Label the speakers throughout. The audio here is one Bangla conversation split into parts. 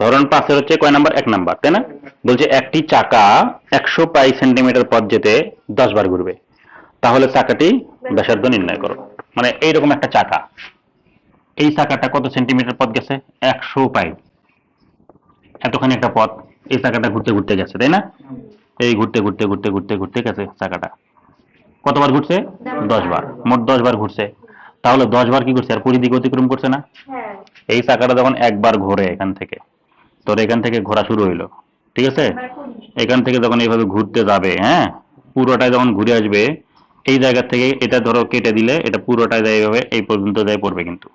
Speaker 1: ধরন পাঁচের হচ্ছে কয় নাম্বার? এক নাম্বার তাই না? বলছে একটি চাকা একশো পাই সেন্টিমিটার পথ যেতে দশ বার ঘুরবে। তাহলে চাকাটি ব্যাসার্ধ নির্ণয় করো। মানে এইরকম একটা চাকা। এই চাকাটা কত সেন্টিমিটার পথ গেছে? একশো পাই। এতখানি একটা পথ এই চাকাটা ঘুরতে ঘুরতে গেছে তাই না? এই ঘুরতে ঘুরতে ঘুরতে ঘুরতে ঘুরতে গেছে চাকাটা। কতবার ঘুরছে? দশ বার। মোট দশ বার ঘুরছে। তাহলে দশ বার কি করছে? আর পরিধিকে অতিক্রম করছে না?
Speaker 2: হ্যাঁ।
Speaker 1: এই চাকাটা যখন একবার ঘোরে এখান থেকে তোর এখান থেকে ঘোরা শুরু হইল ঠিক আছে? এখান থেকে যখন এইভাবে ঘুরতে যাবে হ্যাঁ? পুরোটাই যখন ঘুরে আসবে এই জায়গা থেকে এটা ধরো কেটে দিলে এটা পুরোটাই যায় এইভাবে এই পর্যন্ত যায় পড়বে কিন্তু।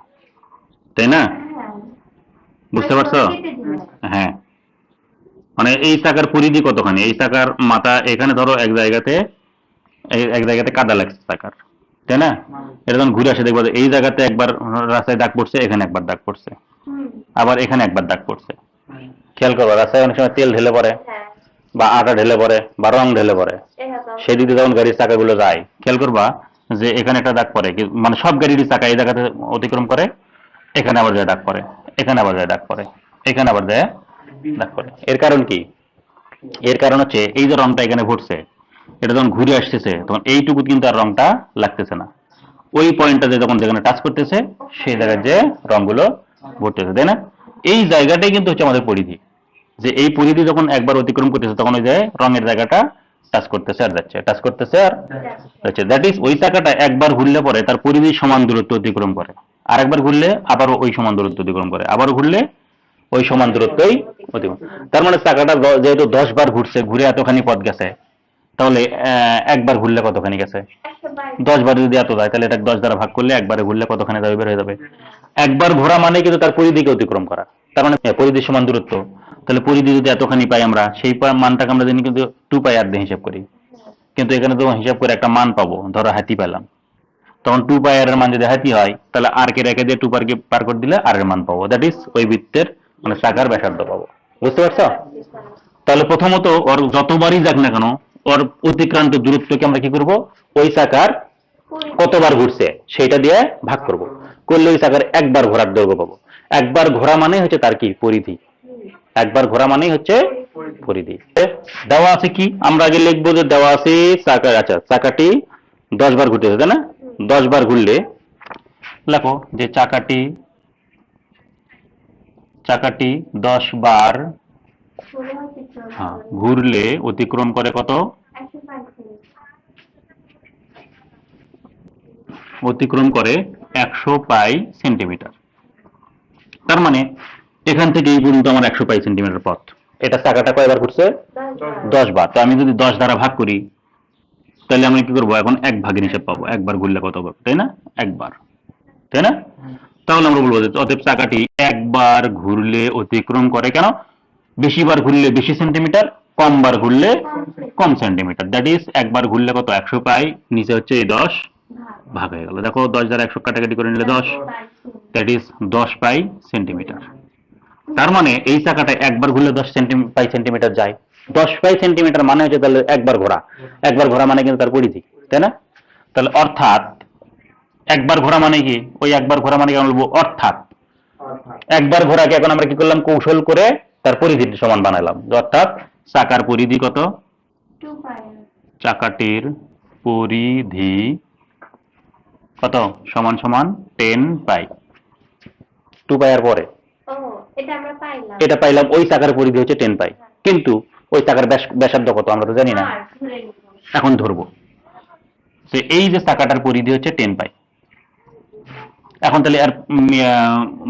Speaker 1: তাই না?
Speaker 2: হ্যাঁ।
Speaker 1: বুঝতে পারছ? হ্যাঁ। মানে এই চাকার পরিধি কতখানি? এই চাকার মাথা এখানে ধরো এক জায়গাতে এই- এক জায়গাতে কাদা লাগছে চাকার তাই না? এটা যখন ঘুরে আসে দেখব যে এই জায়গাতে একবার রাস্তায় দাগ পড়ছে এখানে একবার দাগ পড়ছে। আবার এখানে একবার দাগ পড়ছে। খেয়াল করব রাস্তায় অনেক সময় তেল ঢেলে পড়ে
Speaker 2: হ্যাঁ।
Speaker 1: বা আটা ঢেলে পড়ে বা রং ঢেলে পড়ে।
Speaker 2: এরকম
Speaker 1: সেদিকে যখন গাড়ির চাকাগুলো যায় খেয়াল করবা যে এখানে একটা দাগ পড়ে মানে সব গাড়ির চাকা এই জায়গাতে অতিক্রম করে এখানে আবার যায় দাগ পড়ে এখানে আবার যায় দাগ পড়ে এখানে আবার যায় দাগ পড়ে। এর কারণ কি? এর কারণ হচ্ছে এই যে রংটা এখানে ঘুরছে এটা যখন ঘুরে আসতেছে তখন এইটুকু কিন্তু আর রংটা লাগতেছে না। ওই পয়েন্টটা যে যখন যেখানে টাচ করতেছে সেই জায়গায় যে রংগুলো ঘুরতেছে তাই না? এই জায়গাটাই কিন্তু হচ্ছে আমাদের পরিধি। যে এই পরিধি যখন একবার অতিক্রম করতেছে, তখন ওই যে রঙের জায়গাটা টাচ করতেছে আর যাচ্ছে টাচ করতেছে আর যাচ্ছে। দ্যাট ইজ ওই চাকাটা একবার ঘুরলে পরে তার পরিধি সমান দূরত্ব অতিক্রম করে। আর একবার ঘুরলে আবারও ওই সমান দূরত্ব অতিক্রম করে। আবারও ঘুরলে ওই সমান দূরত্বই অতিক্রম তার মানে চাকাটা যেহেতু দশ বার ঘুরছে, ঘুরে এতখানি পথ গেছে, তাহলে একবার ঘুরলে কতখানি গেছে? দশ বার যদি এত যায়, তাহলে এটা দশ দ্বারা ভাগ করলে একবারে ঘুরলে কতখানি যাবে বের হয়ে যাবে? একবার ঘোরা মানে কিন্তু তার পরিধিকে অতিক্রম করা। তার মানে পরিধি সমান দূরত্ব। তাহলে পরিধি যদি এতখানি পাই আমরা, সেই মানটাকে আমরা জানি কিন্তু টু পাই আর হিসাব করি। কিন্তু এখানে তো হিসাব করে একটা মান পাবো, ধরো হাতি পেলাম। তখন টু পাই আর এর মান যদি হাতি হয়, তাহলে আর কে রেখে দিয়ে টু পারকে পার করে দিলে আর এর মান পাবো। দ্যাট ইজ ওই বৃত্তের মানে চাকার ব্যাসার্ধ পাবো। বুঝতে পারছ? তাহলে প্রথমত ওর যতবারই যাক না কেন, ওর অতিক্রান্ত দূরত্বকে আমরা কি করব? ওই চাকার কতবার ঘুরছে সেটা দিয়ে ভাগ করব। করলে ওই চাকার একবার ঘোরার দৈর্ঘ্য পাবো। একবার ঘোরা মানে হচ্ছে তার কি? পরিধি। একবার ঘোরা মানেই হচ্ছে পরিধি। দেওয়া আছে কি? আমরা আগে লিখব যে দেওয়া আছে চাকা আচ্ছা চাকাটি দশ বার ঘুরতেছে তাই না? দশ বার ঘুরলে লেখো যে চাকাটি চাকাটি দশ বার হ্যাঁ, ঘুরলে অতিক্রম করে কত? অতিক্রম করে একশো পাই সেন্টিমিটার তার মানে এখান থেকে এই পর্যন্ত আমার একশো পাই সেন্টিমিটার পথ। এটা চাকাটা কয়বার ঘুরছে?
Speaker 2: দশ বার।
Speaker 1: তো আমি যদি দশ দ্বারা ভাগ করি, তাহলে আমি কি করব? এখন এক ভাগের হিসাব পাবো। একবার ঘুরলে কত হবে? তাই না? একবার। তাই না? তাহলে আমরা বলব অতএব চাকাটি একবার ঘুরলে অতিক্রম করে কেন? বেশিবার ঘুরলে বেশি সেন্টিমিটার কম বার ঘুরলে কম সেন্টিমিটার দ্যাট ইজ একবার ঘুরলে কত? একশো পাই, নিচে হচ্ছে এই দশ।
Speaker 2: ভাগ
Speaker 1: হয়ে গেল। দেখো দশ দ্বারা একশো কাটাকাটি করে নিলে দশ। দ্যাট ইজ দশ পাই সেন্টিমিটার তার মানে এই চাকাটা একবার ঘুরলে দশ সেন্টিমি পাই সেন্টিমিটার যায়। দশ পাই সেন্টিমিটার মানে হচ্ছে তাহলে একবার ঘোরা। একবার ঘোরা মানে কিন্তু তার পরিধি তাই না? তাহলে অর্থাৎ একবার ঘোরা মানে কি? ওই একবার ঘোরা মানে কি আমরা বলব অর্থাৎ। একবার ঘোরাকে এখন আমরা কি করলাম? কৌশল করে তার পরিধি সমান বানালাম। অর্থাৎ চাকার পরিধি কত? চাকাটির পরিধি কত? সমান সমান টেন পাই। টু পাইয়ার পরে?
Speaker 2: এটা পাইলাম।
Speaker 1: ওই চাকার পরিধি হচ্ছে টেন পাই। কিন্তু ওই ব্যাস- ব্যাসার্ধ কত? আমরা তো জানি না।
Speaker 2: আর
Speaker 1: এখন ধরবো। এই যে চাকাটার পরিধি হচ্ছে টেন পাই। এখন তাহলে আর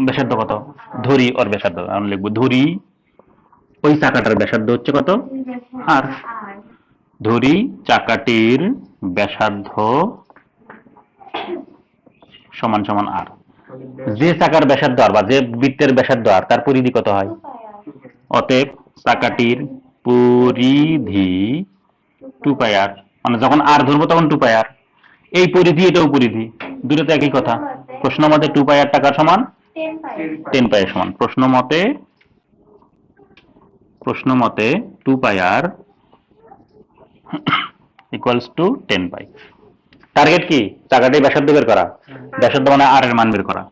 Speaker 1: ব্যাসার্ধ কত? ধরি ওর ব্যাসার্ধ। আমরা লিখব ধরি ওই চাকাটার ব্যাসার্ধ হচ্ছে কত? আর
Speaker 2: আর।
Speaker 1: ধরি চাকাটির ব্যাসার্ধ সমান সমান আর। যে চাকার ব্যাসার্ধ আর বা যে বৃত্তের ব্যাসার্ধ আর, তার পরিধি কত হয়? অতএব চাকাটির পরিধি টু পাই আর মানে যখন আর ধরবো তখন টু পাই আর এই পরিধি, এটাও পরিধি। দুটো তো একই কথা। প্রশ্ন মতে টু পাই আর টাকার সমান?
Speaker 2: টেন পাই
Speaker 1: সমান। প্রশ্ন মতে প্রশ্ন মতে two pi r equals to ten pi target কি? টাকাটাই ব্যাসার্ধ বের করা। ব্যাসার্ধ মানে আর এর মান বের করা।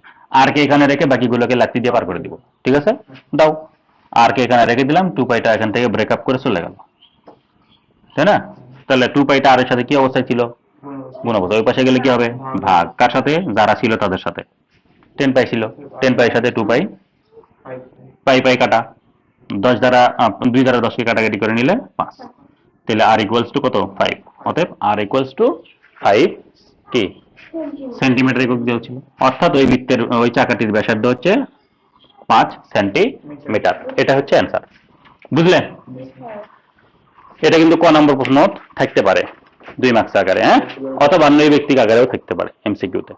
Speaker 1: আর কে এখানে রেখে বাকিগুলোকে লাত্তি দিয়ে পার করে দিব। ঠিক আছে? দাও। আর কে এখানে রেখে দিলাম টু পাইটা এখান থেকে ব্রেকআপ করে চলে গেল। তাই না? তাহলে টু পাইটা আর এর সাথে কি অবস্থায় ছিল? গুণবত ওই পাশে গেলে কি হবে? ভাগ। কার সাথে? যারা ছিল তাদের সাথে। টেন পাই ছিল। টেন পাইয়ের সাথে টু পাই পাই পাই কাটা। দশ দ্বারা দুই দ্বারা দশকে কাটাকাটি করে নিলে পাঁচ। তাহলে আর ইকুয়ালস টু কত? ফাইভ অতএব আর ইকুয়ালস টু ফাইভ কি সেন্টিমিটার একক দেওয়া ছিল। অর্থাৎ ওই বৃত্তের, ওই চাকাটির ব্যাসার্ধ হচ্ছে পাঁচ সেন্টিমিটার। এটা হচ্ছে অ্যান্সার বুঝলেন এটা কিন্তু ক নম্বর প্রশ্ন থাকতে পারে। দুই মার্কস আকারে হ্যাঁ? অথবা অন্য ব্যক্তিক আকারেও থাকতে পারে এমসিকিউতে